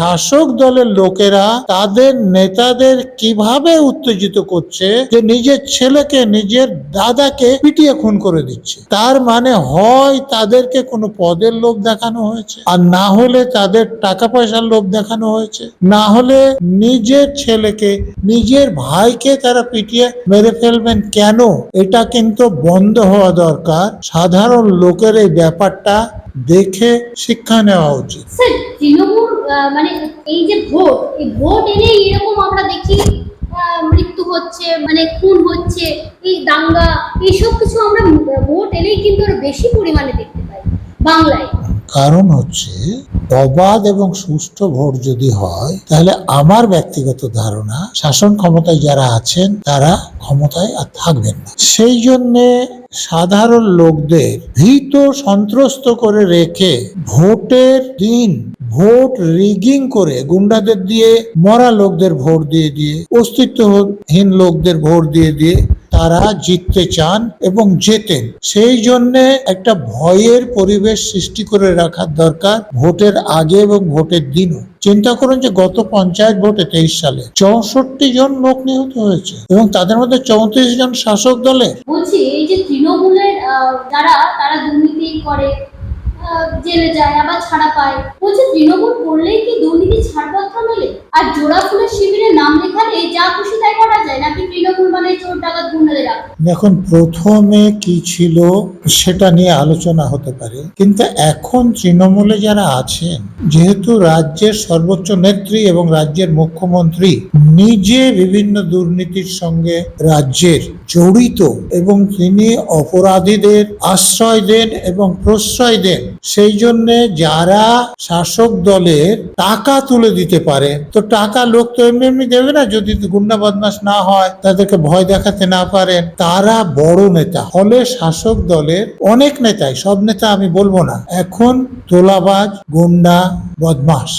শাসক দলের লোকেরা তাদের নেতাদের কীভাবে উত্তেজিত করছে যে নিজের ছেলেকে, নিজের দাদাকে পিটিয়ে খুন করে দিচ্ছে। তার মানে হয় তাদেরকে কোনো পদের লোভ দেখানো হয়েছে আর না হলে তাদের টাকা পয়সার লোভ দেখানো হয়েছে। না হলে নিজের ছেলেকে, নিজের ভাইকে তারা পিটিয়ে মেরে ফেলবেন কেন? এটা কিন্তু বন্ধ হওয়া দরকার। সাধারণ লোকের এই ব্যাপারটা দেখে শিক্ষা নেওয়া উচিত। স্যার, তৃণমূল মানে এই যে ভোট, এই ভোট এলেই এরকম আমরা দেখি মৃত্যু হচ্ছে মানে খুন হচ্ছে, এই দাঙ্গা, এইসব কিছু আমরা ভোট এলেই কিন্তু আরও বেশি পরিমাণে দেখতে পাই বাংলায়। কারণ হচ্ছে অবাধ এবং সুষ্ঠু ভোট যদি হয়, তাহলে আমার ব্যক্তিগত ধারণা শাসন ক্ষমতায় যারা আছেন, তারা ক্ষমতায় আর থাকবেন না। সেই জন্যে সাধারণ লোকদের ভীত সন্ত্রস্ত করে রেখে ভোটের দিন ভোট রিগিং করে গুন্ডাদের দিয়ে, মরা লোকদের ভোট দিয়ে দিয়ে, অস্তিত্বহীন লোকদের ভোট দিয়ে দিয়ে তারা জিততে চান এবং জেতেন। সেই জন্যে একটা ভয়ের পরিবেশ সৃষ্টি করে রাখার দরকার ভোটের আগে এবং ভোটের দিনও। চিন্তা করুন যে গত পঞ্চায়েত ভোটে তেইশ সালে চৌষট্টি জন লোক নিহত হয়েছে এবং তাদের মধ্যে চৌত্রিশ জন শাসক দলে বলছি, এই যে তৃণমূলের যারা, তারা দুর্নীতি করে জেলে যায়, আবার ছাড়া পায়, বলছে তৃণমূল করলেই কি দুর্নীতি ছাড়পত্র মেলে? আর জোড়া ফুলের শিবিরে নাম লেখালে যা খুশি এখন প্রথমে কি ছিল সেটা নিয়ে আলোচনা হতে পারে। কিন্তু এখন তৃণমূলে যারা আছেন, যেহেতু রাজ্যের সর্বোচ্চ নেত্রী এবং রাজ্যের মুখ্যমন্ত্রী নিজে বিভিন্ন দুর্নীতির সঙ্গে রাজ্যের জড়িত এবং তিনি অপরাধীদের আশ্রয় দেন এবং প্রশ্রয় দেন, সেই জন্য যারা শাসক দলের টাকা তুলে দিতে পারে, তো টাকা লোক তো এমনি এমনি দেবে না, যদি গুন্ডা বদমাস না হয়, তাদেরকে ভয় দেখাতে না পারেন, তারা বড় নেতা। হলে শাসক দলের অনেক নেতাই, সব নেতা আমি বলব না, এখন তোলাবাজ, গুন্ডা বদমাস